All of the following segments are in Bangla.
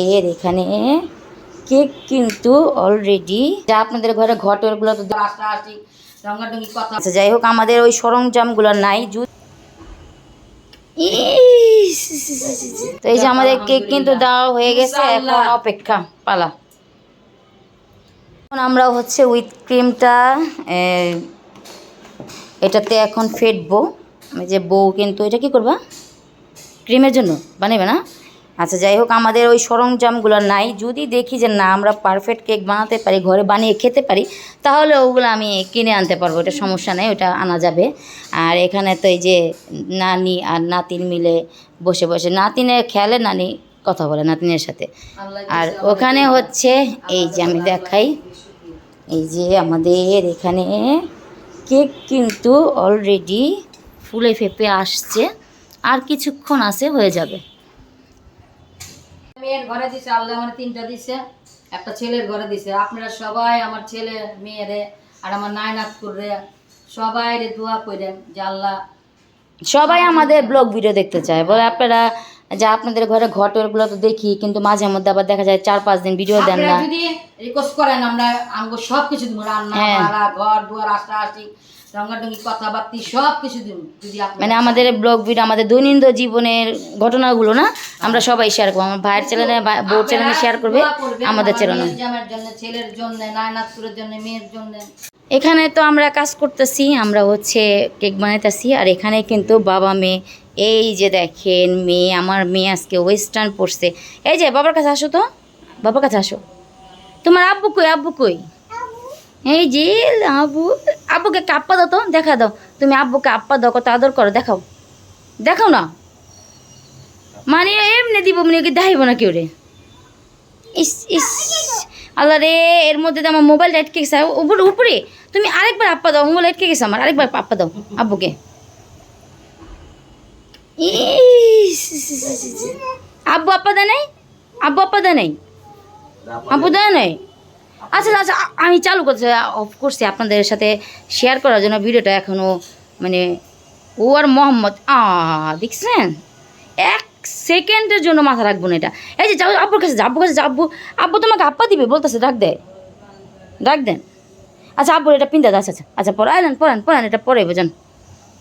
এর এখানে কেক কিন্তু অলরেডি যা আপনাদের ঘরে ঘটরগুলো তো কথা যাই হোক আমাদের ওই সরঞ্জামগুলো নাই। তো এই যে আমাদের কেক কিন্তু দেওয়া হয়ে গেছে এখন অপেক্ষা পালা। এখন আমরা হচ্ছে উইথ ক্রিমটা এটাতে এখন ফেটবো। যে বউ কিন্তু এটা কি করবা? ক্রিমের জন্য বানাবে না? আচ্ছা যাই হোক, আমাদের ওই সরঞ্জামগুলো নাই। যদি দেখি যে না, আমরা পারফেক্ট কেক বানাতে পারি, ঘরে বানিয়ে খেতে পারি, তাহলে ওগুলো আমি কিনে আনতে পারব, এটা সমস্যা নেই, ওটা আনা যাবে। আর এখানে তো এই যে নানি আর নাতিন মিলে বসে বসে নাতিনের খেলে, নানি কথা বলে নাতিনের সাথে। আর ওখানে হচ্ছে, এই যে আমি দেখাই, এই যে আমাদের এখানে কেক কিন্তু অলরেডি ফুলে ফেপে আসছে, আর কিছুক্ষণ আছে, হয়ে যাবে। মেয়ের ঘরে দিছে আল্লাহ আমার তিনটা দিছে একটা ছেলের ঘরে দিছে। আপনারা সবাই আমার ছেলে মেয়েরে আর আমার নায়নাত করে সবাই রে দোয়া করেন যে আল্লাহ সবাই আমাদের ব্লগ ভিডিও দেখতে চায়। বলে আপনারা যা আপনাদের ঘরে ঘটরগুলো তো দেখি কিন্তু মাঝে মধ্যে আবার দেখা যায় চার পাঁচ দিন ভিডিও দেন না। যদি রিকোয়েস্ট করেন আমরা আমগো সব কিছু দিব রান্না হ্যাঁ। বাড়া ঘর দুয়ার আশাআশি রঙ্গাডঙ্গি কথাবার্তি সব কিছু দিব যদি আপনি মানে আমাদের ব্লগ ভিডিও আমাদের দৈনন্দিন জীবনের ঘটনাগুলো না আমরা সবাই শেয়ার করব। আমার ভাইয়ের চ্যানেলে বউর চ্যানেলে শেয়ার করবে আমাদের চ্যানেলে জন্য ছেলের জন্য নায়নাতপুরের জন্য মেয়ের জন্য। এখানে তো আমরা কাজ করতেছি আমরা হচ্ছে কেক বানাইতেছি আর এখানে কিন্তু বাবা মেয়ে। এই যে দেখেন মেয়ে আমার মেয়ে আজকে ওয়েস্টার্ন পড়ছে এই যে বাবার কাছে আসো তো। বাবার কাছে আসো। তোমার আব্বু কই আব্বু কই? এই যে আব্বু আব্বুকে কাপ্পা দাও তো দেখা দাও। তুমি আব্বুকে আপ্পা দাও কত আদর করো দেখাও। দেখাও না। মানে এমনি দিব মানে ওকে দেখাইব না কেউ রে ইস ইস, আল্লাহ রে, এর মধ্যে তো আমার মোবাইল আটকে গেছে। উপরে উপরে, তুমি আরেকবার আপ্পা দাও মোবাইল আটকে গেছে আমার, আরেকবার আপ্পা দাও, আব্বুকে। আব্বু আপ্পা দেয় নাই? আব্বু আপ্পা দেয় নাই? আব্বু দেয় নাই? আচ্ছা আচ্ছা আমি চালু করছি অফ করছি আপনাদের সাথে শেয়ার করার জন্য ভিডিওটা এখনও মানে ও আর মোহাম্মদ আ দেখছেন? এক সেকেন্ডের জন্য মাথা রাখব না এটা। এই যে যাও আব্বুর কাছে আব্বুর কাছে যাও, আব্বু তোমাকে আপ্পা দিবে বলতেছে ডাক দেয় ডাক দেন আচ্ছা আব্বুর এটা পিন্তা আচ্ছা আচ্ছা আচ্ছা পড়াইলেন পড়ান পড়ান এটা পরে বোঝান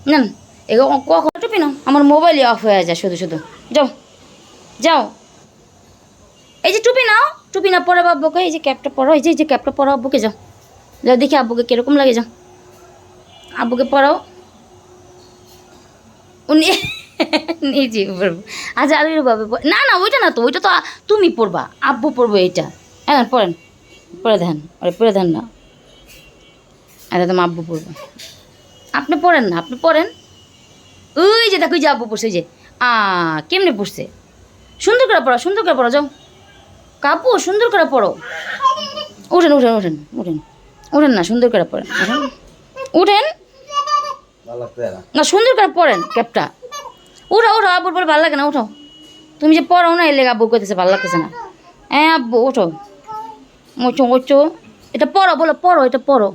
নেন। এগো কখন টুপি নাও। আমার মোবাইলই অফ হয়ে যায় শুধু শুধু। যাও যাও। এই যে টুপি নাও টুপি না পরে আব্বুকে এই যে ক্যাপটা পরো এই যে এই যে ক্যাপটা পরো আব্বুকে যাও। যাও দেখি আব্বুকে কীরকম লাগে যাও। আব্বুকে পরাও। উনি নিজে পড়ব আচ্ছা আলুর বাবা না না ওইটা না তো ওইটা তো তুমি পড়বা আব্বু পড়ব এইটা। হ্যাঁ পড়েন পড়ে দেন ওরে পড়ে দেন না। এটা তোমার আব্বু পড়ব। আপনি পড়েন না আপনি পড়েন। ওই যে দেখো যে আব্বু পড়ছে যে। আ কেমনে পড়ছে? সুন্দর করে পড়ো সুন্দর করে পড়ো যাও। কাপু সুন্দর করে পড়ো। উঠেন উঠেন উঠেন উঠেন। উঠেন না সুন্দর করে পড়েন উঠেন। উঠেন। না সুন্দর করে পড়েন ক্যাপটা। উঠো উঠো আব্বুর পরে ভালো লাগে না উঠো। তুমি যে পড়ো না এলে আব্বু করতেছে ভালো লাগতেছে না। হ্যাঁ আব্বু উঠো। উঠো উঠো। এটা পড়ো বলো পড়ো এটা পড়ো।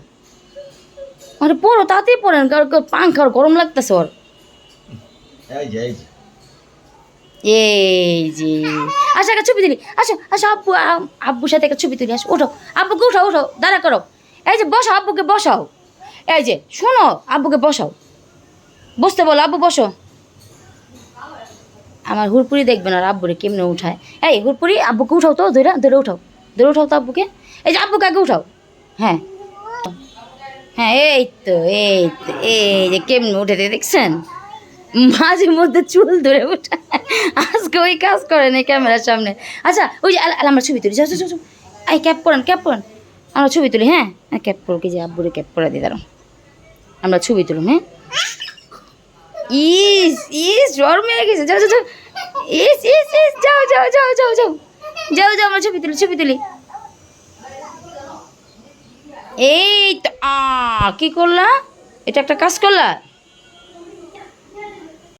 আরে পড়ো তাতেই পড়েন পাঙ্খার গরম লাগতেছে ওর। এই যে আচ্ছা একটা ছবি তুলি। আচ্ছা আচ্ছা আব্বু আব্বুর সাথে একটা ছবি তুলি আসো উঠো। আব্বুকে উঠো উঠো দাঁড়া করো। এই যে বসো আব্বুকে বসাও। এই যে শোনো আব্বুকে বসাও। বসতে বলো আব্বু বসো। আমার হুড়পুরি দেখবেন আর আব্বুরে কেমনে উঠায়? এই হুড়পুরি আব্বুকে উঠাও তো, ধরে ধরে উঠাও ধরে উঠাও তো আব্বুকে। এই যে আব্বুকে আগে উঠাও। হ্যাঁ। হ্যাঁ এই তো এই তো, এই যে কেমনে উঠে দেখছেন? মাঝে মধ্যে চুল ধরে ওঠা আজকে ওই কাজ করেন এই ক্যামেরার সামনে। আচ্ছা ওই যে আমরা ছবি তুলি। যাও যাও। এই ক্যাপ পরেন ক্যাপ পরেন। আমরা ছবি তুলি হ্যাঁ? হ্যাঁ ক্যাপ পরো কি যে আব্বুরে ক্যাপ পরে দিই দাঁড়াও। আমরা ছবি তুলুম হ্যাঁ? ইস ইস, জ্বর মেরে গেছে। যাও যাও। ইস ইস ইস, যাও যাও যাও যাও যাও। যাও যাও, আমরা ছবি তুলি ছবি তুলি। এই তো, আ, কি করলা? এটা একটা কাজ করলা?